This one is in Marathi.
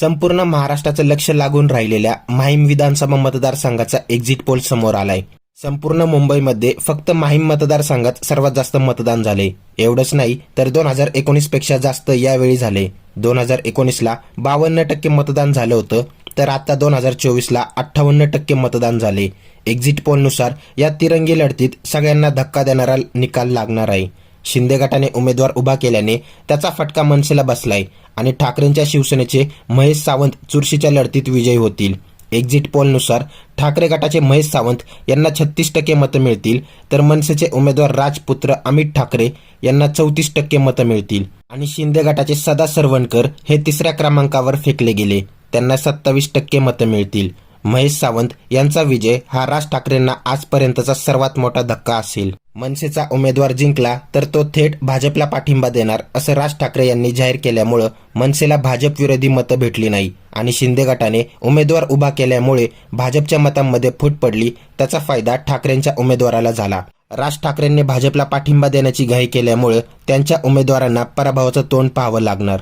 संपूर्ण महाराष्ट्राचं लक्ष लागून राहिलेल्या माहीम विधानसभा मतदारसंघाचा एक्झिट पोल समोर आलाय. संपूर्ण मुंबईमध्ये फक्त माहीम मतदारसंघात सर्वात जास्त मतदान झाले. एवढंच नाही तर दोन हजार एकोणीसपेक्षा जास्त यावेळी झाले. दोन हजार एकोणीसला बावन्न टक्के मतदान झालं होतं तर आता दोन हजार चोवीसला अठ्ठावन्न टक्के मतदान झाले. एक्झिट पोलनुसार या तिरंगी लढतीत सगळ्यांना धक्का देणारा निकाल लागणार आहे. शिंदे गटाने उमेदवार उभा केल्याने त्याचा फटका मनसेला बसलाय आणि ठाकरेंच्या शिवसेनेचे महेश सावंत चुरशीच्या लढतीत विजयी होतील. एक्झिट पोलनुसार ठाकरे गटाचे महेश सावंत यांना छत्तीस टक्के मतं मिळतील तर मनसेचे उमेदवार राजपुत्र अमित ठाकरे यांना चौतीस टक्के मतं मिळतील. आणि शिंदे गटाचे सदा सरवणकर हे तिसऱ्या क्रमांकावर फेकले गेले. त्यांना सत्तावीस टक्के मतं मिळतील. महेश सावंत यांचा विजय हा राज ठाकरेंना आजपर्यंतचा सर्वात मोठा धक्का असेल. मनसेचा उमेदवार जिंकला तर तो थेट भाजपला पाठिंबा देणार असं राज ठाकरे यांनी जाहीर केल्यामुळं मनसेला भाजप विरोधी मतं भेटली नाही. आणि शिंदे गटाने उमेदवार उभा केल्यामुळे भाजपच्या मतांमध्ये फूट पडली त्याचा फायदा ठाकरेंच्या उमेदवाराला झाला. राज ठाकरेंनी भाजपला पाठिंबा देण्याची घाई केल्यामुळे त्यांच्या उमेदवारांना पराभवाचं तोंड पाहावं लागणार.